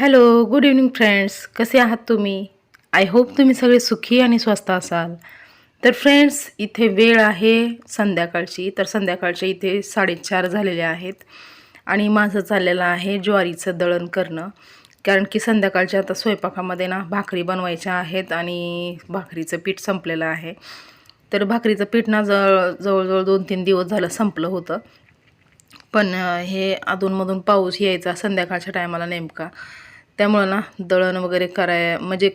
Hello good evening friends कसे आहात तुम्ही? आय होप तुम्ही सगळे सुखी आणि स्वस्त असाल. तर फ्रेंड्स इथे वेळ आहे संध्याकाळची. तर संध्याकाळचे इथे साडेचार झालेले आहेत. आणि माझं चाललेलं आहे ज्वारीचं दळण करणं. कारण की संध्याकाळच्या आता स्वयंपाकामध्ये ना भाकरी बनवायच्या आहेत आणि भाकरीचं पीठ संपलेलं आहे. तर भाकरीचं पीठ ना जवळ जवळजवळ दोन तीन दिवस झालं संपलं होतं. पण हे अधूनमधून पाऊस यायचा संध्याकाळच्या टायमाला नेमका. त्यामुळं ना दळण वगैरे कराय म्हणजे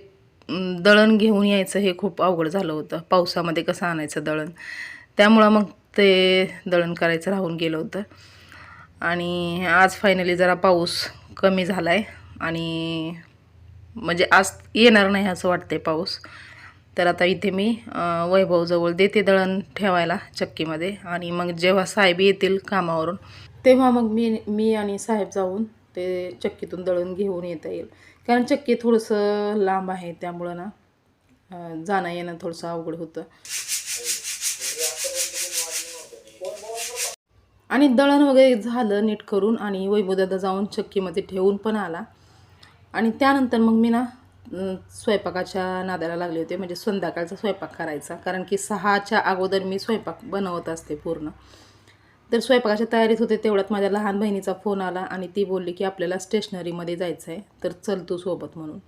दळण घेऊन यायचं हे खूप अवघड झालं होतं. पावसामध्ये कसं आणायचं दळण? त्यामुळं मग ते दळण करायचं राहून गेलं होतं. आणि आज फायनली जरा पाऊस कमी झाला आहे आणि म्हणजे आज येणार नाही असं वाटते पाऊस. तर आता इथे मी वैभवजवळ देते दळण ठेवायला चक्कीमध्ये. आणि मग जेव्हा साहेब येतील कामावरून तेव्हा मग मी मी आणि साहेब जाऊन ते चक्कीतून दळण घेऊन येता येईल. कारण चक्की थोडंसं लांब आहे त्यामुळं ना जाणं येणं थोडंसं अवघड होतं. आणि दळण वगैरे झालं नीट करून आणि वैभवदादा जाऊन चक्कीमध्ये ठेवून पण आला. आणि त्यानंतर मग मी ना स्वयंपाकाच्या नादाला लागले होते. म्हणजे संध्याकाळचा स्वयंपाक करायचा. कारण की सहाच्या अगोदर मी स्वयंपाक बनवत असते पूर्ण. तर स्वयंपाकाच्या तयारीत होते तेवढ्यात माझ्या लहान बहिणीचा फोन आला आणि ती बोलली की आपल्याला स्टेशनरीमध्ये जायचं आहे तर चल तू सोबत म्हणून.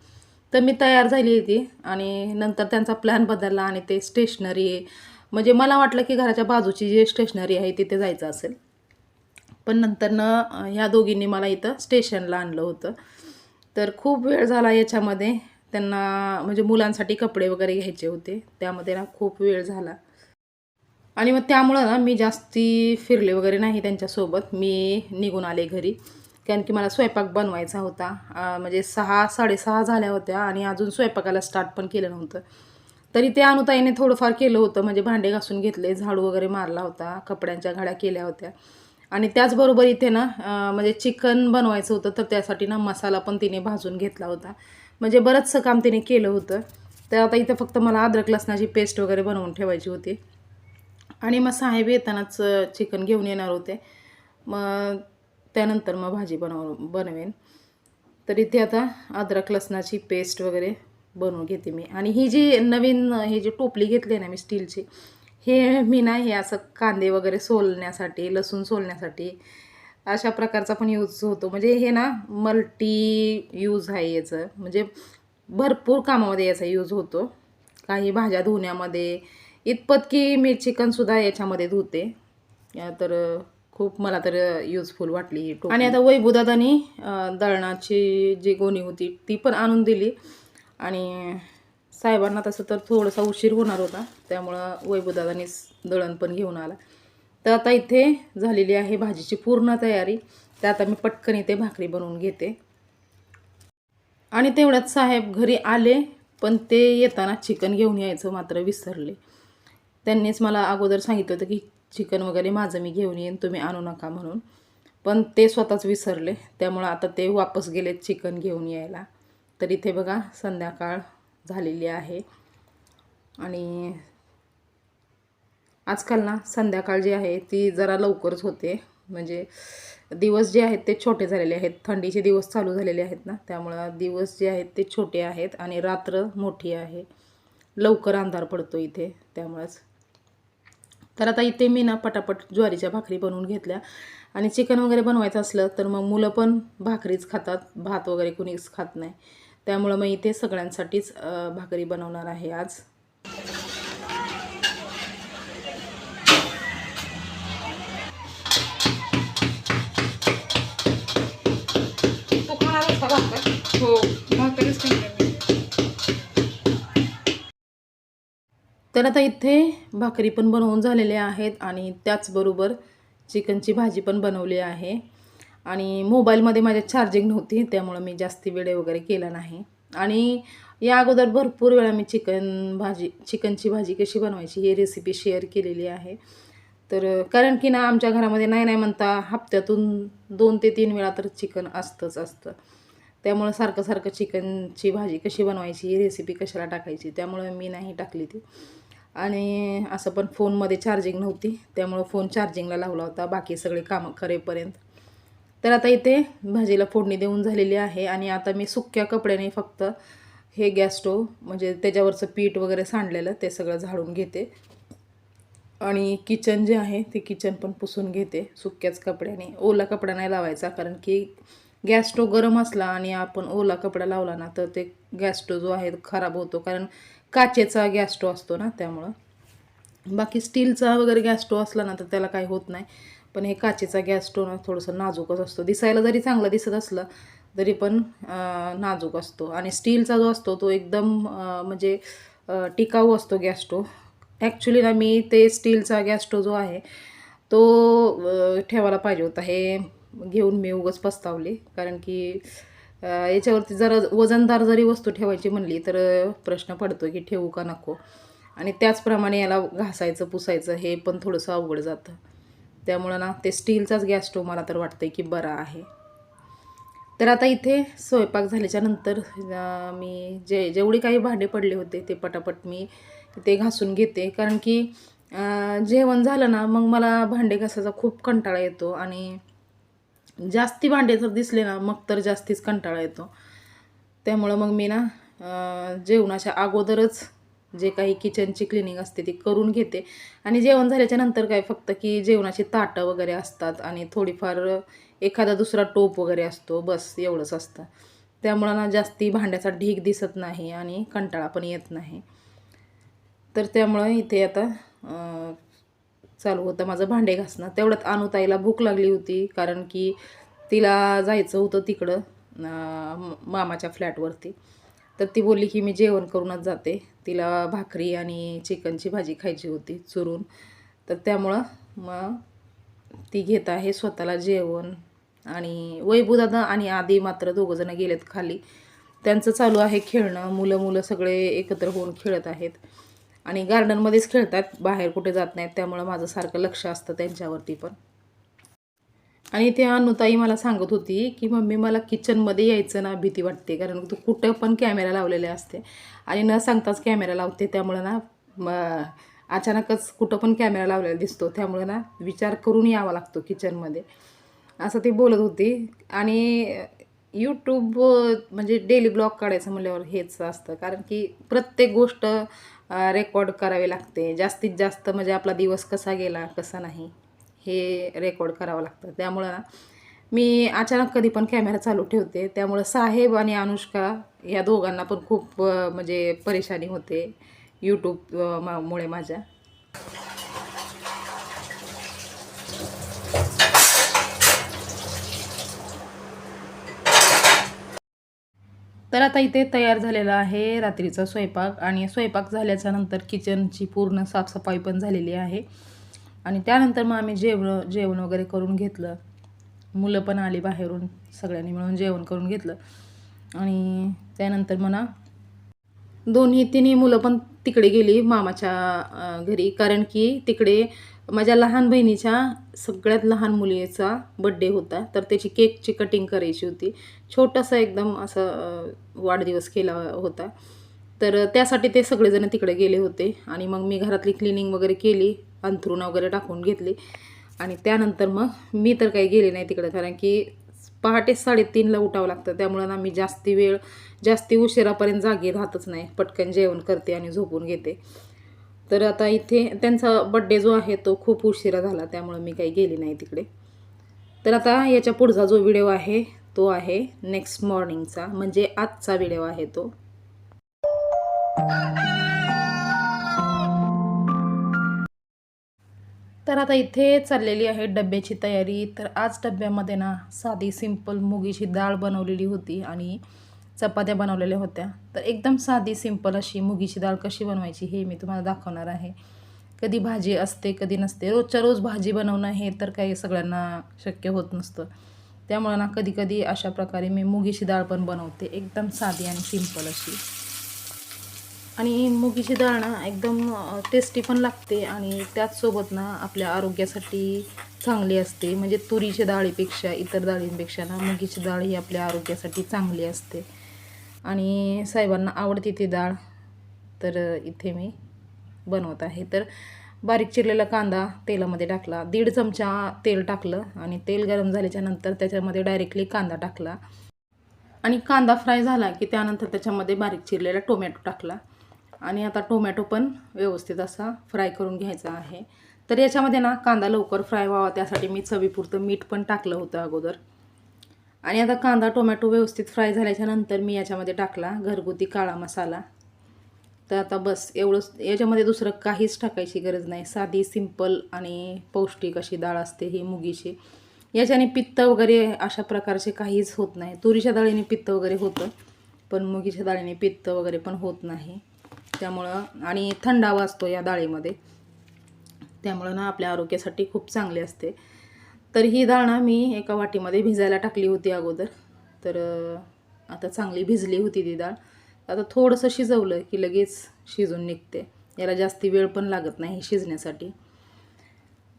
तर मी तयार झाली होती आणि नंतर त्यांचा प्लॅन बदलला आणि ते स्टेशनरी म्हणजे मला वाटलं की घराच्या बाजूची जी स्टेशनरी आहे तिथे जायचं असेल. पण नंतरनं ह्या दोघींनी मला इथं स्टेशनला आणलं होतं. तर खूप वेळ झाला याच्यामध्ये. त्यांना म्हणजे मुलांसाठी कपडे वगैरे घ्यायचे होते. त्यामध्ये ना खूप वेळ झाला. आणि मग त्यामुळं ना मी जास्ती फिरले वगैरे नाही त्यांच्यासोबत. मी निघून आले घरी. कारण की मला स्वयंपाक बनवायचा होता. म्हणजे सहा साडेसहा झाल्या होत्या आणि अजून स्वयंपाकाला स्टार्ट पण केलं नव्हतं. तरी ते अनुताईने थोडंफार केलं होतं. म्हणजे भांडे घासून घेतले झाडू वगैरे मारला होता कपड्यांच्या घड्या केल्या होत्या. आणि त्याचबरोबर इथे ना म्हणजे चिकन बनवायचं होतं तर त्यासाठी ना मसाला पण तिने भाजून घेतला होता. म्हणजे बरंचसं काम तिने केलं होतं. तर आता इथं फक्त मला अद्रक लसणाची पेस्ट वगैरे बनवून ठेवायची होती. आणि मग साहेब येतानाच चिकन घेऊन येणार होते. मग त्यानंतर मग भाजी बनव बनवेन. तर इथे आता अद्रक लसणाची पेस्ट वगैरे बनवून घेते मी. आणि ही जी नवीन ही जी टोपली घेतली ना मी स्टीलची हे मी ना हे असं कांदे वगैरे सोलण्यासाठी लसूण सोलण्यासाठी अशा प्रकारचा पण यूज होतो. म्हणजे हे ना मल्टी यूज आहे याचं. म्हणजे भरपूर कामामध्ये याचा यूज होतो. काही भाज्या धुण्यामध्ये इतपत की मी चिकनसुद्धा याच्यामध्ये धुते. तर खूप मला तर युजफुल वाटली ही टोपली आणि आता वैभूदादानी दळणाची जी गोणी होती ती पण आणून दिली. आणि साहेबांना तसं तर थोडासा उशीर होणार होता त्यामुळं वैभूदादानीच दळण पण घेऊन आला. तर आता इथे झालेली आहे भाजीची पूर्ण तयारी. तर आता मी पटकन इथे भाकरी बनवून घेते. आणि तेवढ्यात साहेब घरी आले पण ते येताना चिकन घेऊन यायचं मात्र विसरले. त्यांनीच मला अगोदर सांगितलं होतं की चिकन वगैरे माझं मी घेऊन येईन तुम्ही आणू नका म्हणून. पण ते स्वतःच विसरले. त्यामुळं आता ते वापस गेले चिकन घेऊन यायला. तर इथे बघा संध्याकाळ झालेली आहे. आणि आजकाल ना संध्याकाळ जी आहे ती जरा लवकरच होते. म्हणजे दिवस जे आहेत ते छोटे झालेले आहेत. थंडीचे दिवस चालू झालेले आहेत ना. त्यामुळं दिवस जे आहेत ते छोटे आहेत आणि रात्र मोठी आहे. लवकर अंधार पडतो इथे. त्यामुळंच तर आता इथे मी ना पटापट ज्वारीच्या भाकरी बनवून घेतल्या. आणि चिकन वगैरे बनवायचं असलं तर मग मुलं पण भाकरीच खातात. भात वगैरे कुणीच खात नाही. त्यामुळं मग इथे सगळ्यांसाठीच भाकरी बनवणार आहे आज. हो. तर आता इथे भाकरी पण बनवून झालेल्या आहेत आणि त्याचबरोबर चिकनची भाजी पण बनवली आहे. आणि मोबाईलमध्ये माझ्या चार्जिंग नव्हती त्यामुळं मी जास्ती वेळ वगैरे केला नाही. आणि या अगोदर भरपूर वेळा मी चिकन भाजी चिकनची भाजी कशी बनवायची ही रेसिपी शेअर केलेली आहे. तर कारण की ना आमच्या घरामध्ये नाही नाही म्हणता हप्त्यातून दोन ते तीन वेळा तर चिकन असतंच असतं. त्यामुळं सारखं सारखं चिकनची भाजी कशी बनवायची ही रेसिपी कशाला टाकायची त्यामुळं मी नाही टाकली ती. आणि असं पण फोनमध्ये चार्जिंग नव्हती. त्यामुळं फोन चार्जिंगला लावला होता. बाकी सगळे कामं करेपर्यंत तर आता इथे भाजीला फोडणी देऊन झालेली आहे आणि आता मी सुक्या कपड्याने फक्त हे गॅस स्टोव म्हणजे त्याच्यावरचं पीठ वगैरे सांडलेलं ते सगळं झाडून घेते. आणि किचन जे आहे ते किचन पण पुसून घेते सुक्याच कपड्याने. ओला कपडा नाही लावायचा कारण की गॅस स्टोव गरम असला आणि आपण ओला कपडा लावला ना तर ते गॅस स्टोव जो आहे तो खराब होतो. कारण काचेचा गॅस स्टोव असतो ना त्यामुळं. बाकी स्टीलचा वगैरे गॅस असला ना तर त्याला काही होत नाही. पण हे काचेचा गॅस स्टोव ना थोडंसं नाजूकच असतो. दिसायला जरी चांगला दिसत असलं तरी पण नाजूक असतो. आणि स्टीलचा जो असतो तो एकदम म्हणजे टिकाऊ असतो गॅस स्टोव ॲक्च्युली ना मी ते स्टीलचा गॅस स्टो जो आहे तो ठेवायला पाहिजे होता. हे घेऊन मी उगाच पस्तावली. कारण की याच्यावरती जरा वजनदार जरी वस्तू ठेवायची म्हणली तर प्रश्न पडतो की ठेवू का नको? आणि त्याचप्रमाणे याला घासायचं पुसायचं हे पण थोडंसं अवघड जातं. त्यामुळं ना ते स्टीलचाच गॅस स्टोव मला तर वाटतं की बरा आहे. तर आता इथे स्वयंपाक झाल्याच्यानंतर मी जे जेवढी काही भांडे पडले होते ते पटापट मी ते घासून घेते. कारण की जेवण झालं ना मग मला भांडे घासायचा खूप कंटाळा येतो आणि जास्ती भांडे जर दिसले ना मग तर जास्तीच कंटाळा येतो. त्यामुळं मग मी ना जेवणाच्या अगोदरच जे काही किचनची क्लिनिंग असते ती करून घेते. आणि जेवण झाल्याच्यानंतर काय फक्त की जेवणाची ताटं वगैरे असतात आणि थोडीफार एखादा दुसरा टोप वगैरे असतो बस एवढंच असतं. त्यामुळं ना जास्ती भांड्याचा ढीग दिसत नाही आणि कंटाळा पण येत नाही. तर त्यामुळं इथे आता चालू होतं माझं भांडे घासणं. तेवढ्यात अनुताईला भूक लागली होती कारण की तिला जायचं होतं तिकडं मामाच्या फ्लॅटवरती. तर ती बोलली की मी जेवण करूनच जाते. तिला भाकरी आणि चिकनची भाजी खायची होती चुरून. तर त्यामुळं मग ती घेत आहे स्वतःला जेवण. आणि वैभूदादा आणि आधी मात्र दोघंजणं गेलेत खाली. त्यांचं चालू आहे खेळणं. मुलं मुलं सगळे एकत्र होऊन खेळत आहेत. आणि गार्डनमध्येच खेळतात बाहेर कुठे जात नाहीत त्यामुळं माझं सारखं लक्ष असतं त्यांच्यावरती पण. आणि ते अनुताई मला सांगत होती की मम्मी मला किचनमध्ये यायचं ना भीती वाटते कारण तू कुठं पण कॅमेरा लावलेले असते. आणि न सांगताच कॅमेरा लावते त्यामुळं ना म अचानकच कुठं पण कॅमेरा लावलेला दिसतो त्यामुळं ना विचार करून यावा लागतो किचनमध्ये असं ती बोलत होती. आणि यूट्यूब म्हणजे डेली ब्लॉग काढायचं म्हणल्यावर हेच असतं कारण की प्रत्येक गोष्ट रेकॉर्ड करावे लागते. जास्तीत जास्त म्हणजे आपला दिवस कसा गेला कसा नाही हे रेकॉर्ड करावं लागतं. त्यामुळं ना मी अचानक कधी पण कॅमेरा चालू ठेवते. त्यामुळं साहेब आणि अनुष्का या दोघांना पण खूप म्हणजे परेशानी होते यूट्यूब मा- मुळे माझ्या. तर आता इथे तयार झालेला आहे रात्रीचा स्वयंपाक आणि स्वयंपाक झाल्याच्यानंतर किचनची पूर्ण साफसफाई पण झालेली आहे. आणि त्यानंतर मग आम्ही जेवण जेवण वगैरे करून घेतलं. मुलं पण आली बाहेरून सगळ्यांनी मिळून जेवण करून घेतलं. आणि त्यानंतर म्हणा दोन्ही तिन्ही मुलं पण तिकडे गेली मामाच्या घरी. कारण की तिकडे माझ्या लहान बहिणीच्या सगळ्यात लहान मुलीचा बड्डे होता तर त्याची केकची कटिंग करायची होती. छोटासा एकदम असं वाढदिवस केला होता. तर त्यासाठी ते सगळेजण तिकडे गेले होते आणि मग मी घरातली क्लिनिंग वगैरे केली अंथरूण वगैरे टाकून घेतली. आणि त्यानंतर मग मी तर काही गेले नाही तिकडे कारण की पहाटे साडेतीनला उठावं लागतं. त्यामुळं ना मी जास्ती वेळ जास्ती उशिरापर्यंत जागी राहतच नाही. पटकन जेवण करते आणि झोपून घेते. तर आता इथे त्यांचा बड्डे जो आहे तो खूप उशिरा झाला त्यामुळं मी काही गेली नाही तिकडे. तर आता याच्या पुढचा जो व्हिडिओ आहे तो आहे नेक्स्ट मॉर्निंगचा म्हणजे आजचा व्हिडिओ आहे तो. तर आता इथे चाललेली आहे डब्याची तयारी. तर आज डब्यामध्ये ना साधी सिंपल मुगीची डाळ बनवलेली होती आणि चपात्या बनवलेल्या होत्या. तर एकदम साधी सिंपल अशी मुगीची डाळ कशी बनवायची हे मी तुम्हाला दाखवणार आहे. कधी भाजी असते कधी नसते. रोजच्या रोज भाजी बनवणं हे तर काही सगळ्यांना शक्य होत नसतं. त्यामुळं ना कधी कधी अशा प्रकारे मी मुगीची डाळ पण बनवते. एकदम साधी आणि सिंपल अशी. आणि मुगीची डाळ ना एकदम टेस्टी पण लागते आणि त्याचसोबत ना आपल्या आरोग्यासाठी चांगली असते. म्हणजे तुरीच्या डाळीपेक्षा इतर डाळींपेक्षा ना मुगीची डाळ ही आपल्या आरोग्यासाठी चांगली असते. आणि साहेबांना आवडते ती डाळ तर इथे मी बनवत आहे. तर बारीक चिरलेला कांदा तेलामध्ये टाकला दीड चमचा तेल टाकलं आणि तेल गरम झाल्याच्यानंतर त्याच्यामध्ये डायरेक्टली कांदा टाकला. आणि कांदा फ्राय झाला की त्यानंतर त्याच्यामध्ये बारीक चिरलेला टोमॅटो टाकला. आणि आता टोमॅटो पण व्यवस्थित असा फ्राय करून घ्यायचा आहे. तर याच्यामध्ये ना कांदा लवकर फ्राय व्हावा त्यासाठी मी चवीपुरतं मीठ पण टाकलं होतं अगोदर. आणि आता कांदा टोमॅटो व्यवस्थित फ्राय झाल्याच्यानंतर मी याच्यामध्ये टाकला घरगुती काळा मसाला. तर आता बस एवढंच याच्यामध्ये दुसरं काहीच टाकायची गरज नाही. साधी सिंपल आणि पौष्टिक अशी डाळ असते ही मुगीची. याच्याने पित्त वगैरे अशा प्रकारचे काहीच होत नाही. तुरीच्या डाळीने पित्त वगैरे होतं पण मुगीच्या डाळीने पित्त वगैरे पण होत नाही. त्यामुळं आणि थंडावा असतो या डाळीमध्ये. त्यामुळं ना आपल्या आरोग्यासाठी खूप चांगले असते. तर ही डाळ ना मी एका वाटीमध्ये भिजायला टाकली होती अगोदर. तर आता चांगली भिजली होती ती डाळ आता थोडंसं शिजवलं की लगेच शिजून निघते. याला जास्ती वेळ पण लागत नाही शिजण्यासाठी.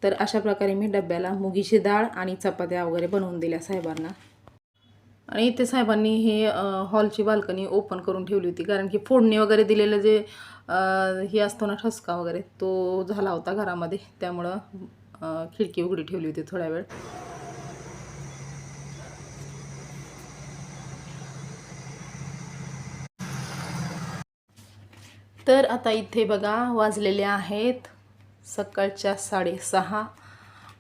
तर अशा प्रकारे मी डब्याला मुगीची डाळ आणि चपात्या वगैरे बनवून दिल्या साहेबांना. आणि इथे साहेबांनी हे हॉलची बाल्कनी ओपन करून ठेवली होती. कारण की फोडणी वगैरे दिलेलं जे हे असतो ना ठसका वगैरे तो झाला होता घरामध्ये. त्यामुळं खिडकी उघडी ठेवली होती थोड्या वेळ. तर आता इथे बघा वाजलेले आहेत सकाळच्या साडेसहा.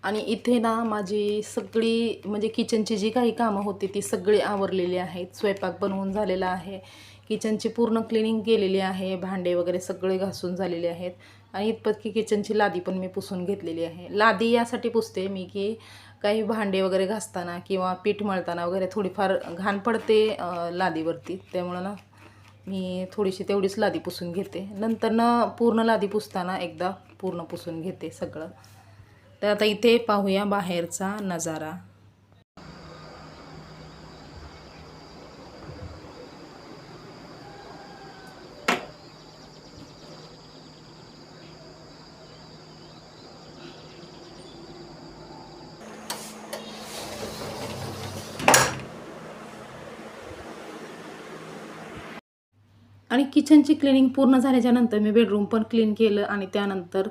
आणि इथे ना माझी सगळी म्हणजे किचनची जी काही कामं होती ती सगळी आवरलेली आहेत. स्वयंपाक बनवून झालेला आहे. किचनची पूर्ण क्लिनिंग केलेली आहे. भांडे वगैरे सगळे घासून झालेले आहेत. आणि इतपत की किचनची लादी पण मी पुसून घेतलेली आहे. लादी यासाठी पुसते मी की काही भांडे वगैरे घासताना किंवा पीठ मळताना वगैरे थोडीफार घाण पडते लादीवरती. त्यामुळं ना मी थोडीशी तेवढीच लादी पुसून घेते. नंतर ना पूर्ण लादी पुसताना एकदा पूर्ण पुसून घेते सगळं. तर आता इथे पाहूया बाहेरचा नजारा. आणि किचनची क्लिनिंग पूर्ण झाल्याच्यानंतर मी बेडरूम पण क्लीन केलं आणि त्यानंतर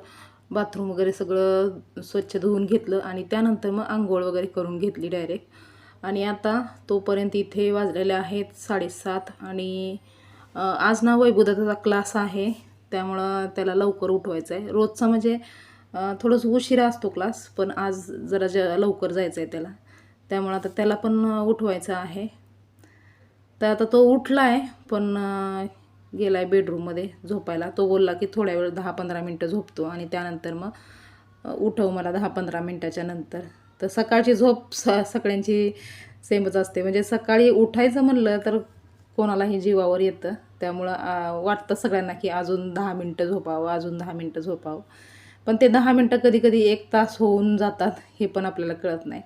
बाथरूम वगैरे सगळं स्वच्छ धुवून घेतलं आणि त्यानंतर मग आंघोळ वगैरे करून घेतली डायरेक्ट आणि आता तोपर्यंत इथे वाजलेले आहेत साडेसात आणि आज ना वैभुदाचा क्लास आहे. त्यामुळं त्याला लवकर उठवायचं आहे रोजचा म्हणजे थोडंसं उशिरा असतो क्लास पण आज जरा ज लवकर जायचं आहे त्याला. त्यामुळं आता त्याला पण उठवायचं आहे. तर आता तो उठला आहे पण गेला आहे बेडरूममध्ये झोपायला. तो बोलला की थोड्या वेळ दहा पंधरा मिनटं झोपतो आणि त्यानंतर मग उठव मला दहा पंधरा मिनटाच्या नंतर. तर सकाळची झोप स सगळ्यांची सेमच असते. म्हणजे सकाळी उठायचं म्हणलं तर कोणालाही जीवावर येतं. त्यामुळं वाटतं सगळ्यांना की अजून दहा मिनटं झोपावं अजून दहा मिनटं झोपावं. पण ते दहा मिनटं कधी कधी एक तास होऊन जातात हे पण आपल्याला कळत नाही.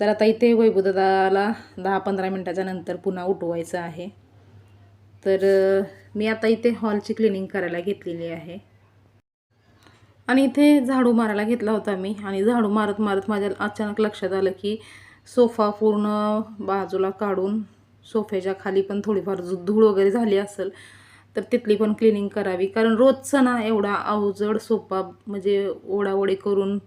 तर आता इथे वैभवदादाला दहा पंधरा मिनटाच्या नंतर पुन्हा उठवायचं आहे. तर मी आता इथे हॉलची क्लिनिंग करायला घेतलेली आहे. आणि इथे झाडू मारायला घेतला होता मी. आणि झाडू मारत मारत माझ्या अचानक लक्षात आलं की सोफा पूर्ण बाजूला काढून सोफ्याच्या खाली पण थोडीफार धूळ वगैरे झाली असेल तर तिथली पण क्लिनिंग करावी. कारण रोजचं ना एवढा अवजड सोफा म्हणजे ओढाओढी करून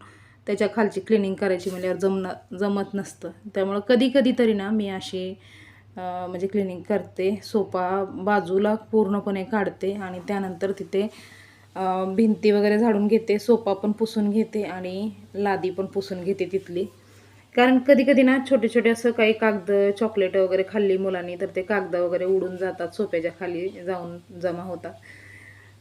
त्याच्या खालची क्लिनिंग करायची म्हणल्यावर जमना जमत नसतं. त्यामुळं कधी कधी तरी ना मी अशी म्हणजे क्लिनिंग करते सोफा बाजूला पूर्णपणे काढते आणि त्यानंतर तिथे भिंती वगैरे झाडून घेते सोफा पण पुसून घेते आणि लादी पण पुसून घेते तिथली. कारण कधी कधी ना छोटे छोटे असं काही कागद चॉकलेट वगैरे खाल्ली मुलांनी तर ते कागद वगैरे उडून जातात सोप्याच्या खाली जाऊन जमा होतात.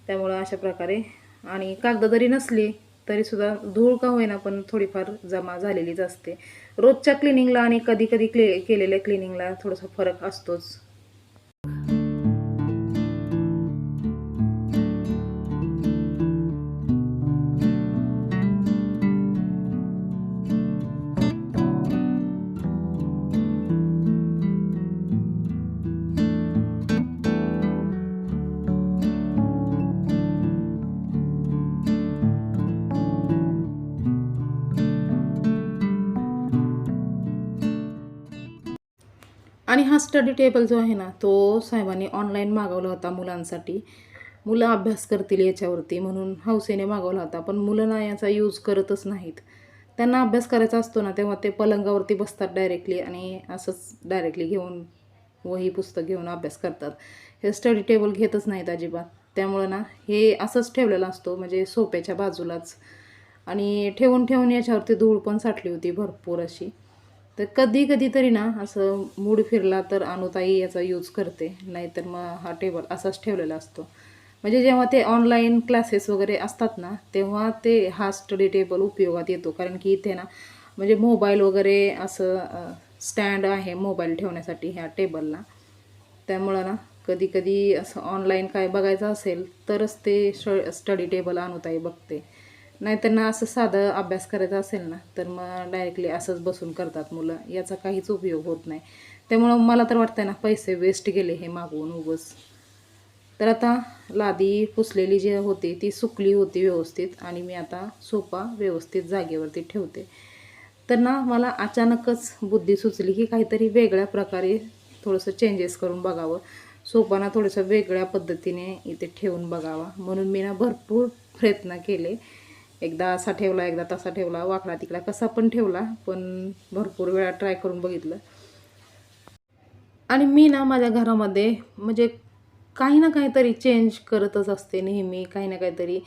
त्यामुळं अशा प्रकारे आणि कागद जरी नसली तरीसुद्धा धूळ का होईना पण थोडीफार जमा झालेलीच असते. रोजच्या क्लिनिंगला आणि कधी कधी क्ले केलेल्या क्लिनिंगला थोडासा फरक असतोच. आणि हा स्टडी टेबल जो आहे ना तो साहेबांनी ऑनलाईन मागवला होता मुलांसाठी. मुलं अभ्यास करतील याच्यावरती म्हणून हौसेने मागवला होता पण मुलं ना याचा यूज करतच नाहीत. त्यांना अभ्यास करायचा असतो ना तेव्हा ते पलंगावरती बसतात डायरेक्टली आणि असंच डायरेक्टली घेऊन वही पुस्तक घेऊन अभ्यास करतात. हे स्टडी टेबल घेतच नाहीत अजिबात. त्यामुळं ना हे असंच ठेवलेलं असतो म्हणजे सोप्याच्या बाजूलाच. आणि ठेवून ठेवून याच्यावरती धूळ पण साठली होती भरपूर अशी. तर कधी कधी तरी ना असं मूड फिरला तर अनुताई याचा यूज करते नाहीतर मग हा टेबल असाच ठेवलेला असतो. म्हणजे जेव्हा ते ऑनलाईन क्लासेस वगैरे असतात ना तेव्हा ते हा स्टडी टेबल उपयोगात येतो. कारण की इथे ना म्हणजे मोबाईल वगैरे असं स्टँड आहे मोबाईल ठेवण्यासाठी ह्या टेबलला त्यामुळं ना कधी कधी असं ऑनलाईन काय बघायचं असेल तरच ते स्टडी टेबल अनुताई बघते. नाही त्यांना असं साधं अभ्यास करायचा असेल ना तर मग डायरेक्टली असंच बसून करतात मुलं. याचा काहीच उपयोग होत नाही. त्यामुळं मला तर वाटतं ना पैसे वेस्ट गेले हे मागवून उगच. तर आता लादी पुसलेली जी होती ती सुकली होती व्यवस्थित आणि मी आता सोपा व्यवस्थित जागेवरती ठेवते. तर ना मला अचानकच बुद्धी सुचली की काहीतरी वेगळ्या प्रकारे थोडंसं चेंजेस करून बघावं. सोपांना थोडंसं वेगळ्या पद्धतीने इथे ठेवून बघावा. म्हणून मी ना भरपूर प्रयत्न केले. एकदा असा ठेवला एकदा तसा ठेवला वाकडा तिकडा कसा पण ठेवला पण भरपूर वेळा ट्राय करून बघितलं. आणि मी ना माझ्या घरामध्ये म्हणजे काही ना काहीतरी चेंज करतच असते नेहमी काही ना काहीतरी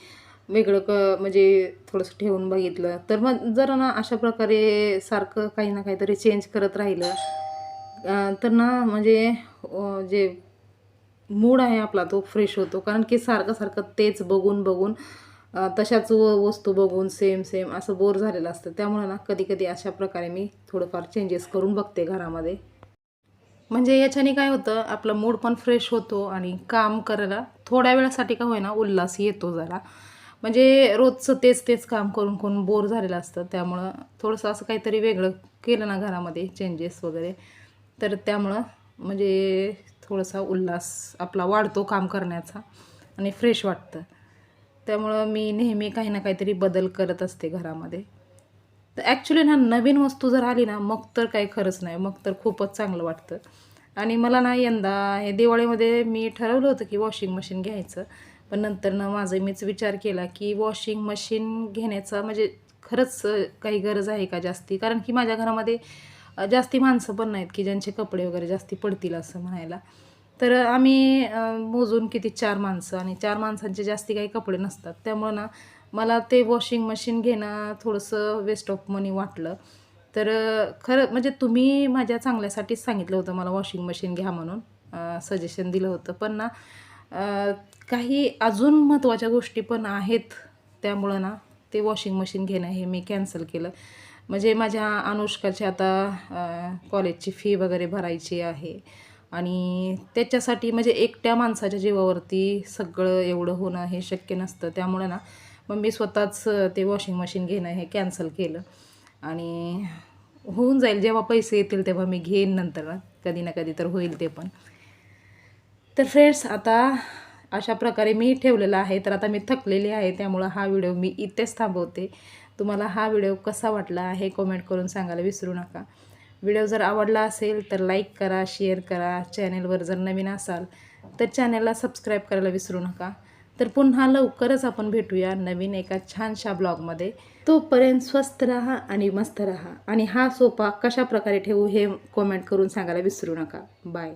वेगळं क म्हणजे थोडंसं ठेवून बघितलं. तर मग जरा ना अशा प्रकारे सारखं काही ना काहीतरी चेंज करत राहिलं. तर ना म्हणजे जे मूड आहे आपला तो फ्रेश होतो. कारण की सारखं सारखं तेच बघून बघून तशाच व- वस्तू बघून सेम सेम असं बोर झालेलं असतं. त्यामुळं ना कधी कधी अशा प्रकारे मी थोडंफार चेंजेस करून बघते घरामध्ये. म्हणजे याच्याने काय होतं आपला मूड पण फ्रेश होतो आणि काम करायला थोड्या वेळासाठी का होईना उल्हास येतो जरा. म्हणजे रोजचं तेच तेच काम करून करून बोर झालेलं असतं. त्यामुळं थोडंसं असं काहीतरी वेगळं केलं ना घरामध्ये चेंजेस वगैरे. तर त्यामुळं म्हणजे थोडासा उल्हास आपला वाढतो काम करण्याचा आणि फ्रेश वाटतं. त्यामुळं मी नेहमी काही ना काहीतरी बदल करत असते घरामध्ये. तर ॲक्च्युली ना नवीन वस्तू जर आली ना मग तर काही खरंच नाही. मग तर खूपच चांगलं वाटतं. आणि मला ना यंदा हे दिवाळीमध्ये मी ठरवलं होतं की वॉशिंग मशीन घ्यायचं. पण नंतर ना माझं मीच विचार केला की वॉशिंग मशीन घेण्याचा म्हणजे खरंच काही गरज आहे का जास्ती? कारण की माझ्या घरामध्ये जास्ती माणसं पण नाहीत की ज्यांचे कपडे वगैरे जास्ती पडतील असं म्हणायला. तर आम्ही मोजून किती? चार माणसं आणि चार माणसांचे जास्ती काही कपडे नसतात. त्यामुळं ना मला ते वॉशिंग मशीन घेणं थोडंसं वेस्ट ऑफ मनी वाटलं. तर खरं म्हणजे तुम्ही माझ्या चांगल्यासाठीच सांगितलं होतं मला वॉशिंग मशीन घ्या म्हणून. सजेशन दिलं होतं. पण ना काही अजून महत्त्वाच्या गोष्टी पण आहेत. त्यामुळं ना ते वॉशिंग मशीन घेणं हे मी कॅन्सल केलं. म्हणजे माझ्या अनुष्काची आता कॉलेजची फी वगैरे भरायची आहे. आणि त्याच्यासाठी म्हणजे एकट्या माणसाच्या जीवावरती सगळं एवढं होणं हे शक्य नसतं. त्यामुळं ना मग मी स्वतःच ते वॉशिंग मशीन घेणं हे कॅन्सल केलं. आणि होऊन जाईल जेव्हा पैसे येतील तेव्हा मी घेईन नंतर. कधी ना कधी तर होईल ते पण. तर फ्रेंड्स आता अशा प्रकारे मी ठेवलेला आहे. तर आता मी थकलेली आहे त्यामुळं हा व्हिडिओ मी इथेच थांबवते. तुम्हाला हा व्हिडिओ कसा वाटला आहे कमेंट करून सांगायला विसरू नका. व्हिडिओ जर आवडला असेल तर लाईक करा शेअर करा. चॅनेलवर जर नवीन असाल तर चॅनेलला सबस्क्राईब करायला विसरू नका. तर पुन्हा लवकरच आपण भेटूया नवीन एका छानशा ब्लॉगमध्ये. तोपर्यंत स्वस्त राहा आणि मस्त राहा. आणि हा सोपा कशा प्रकारे ठेवू हे कॉमेंट करून सांगायला विसरू नका. बाय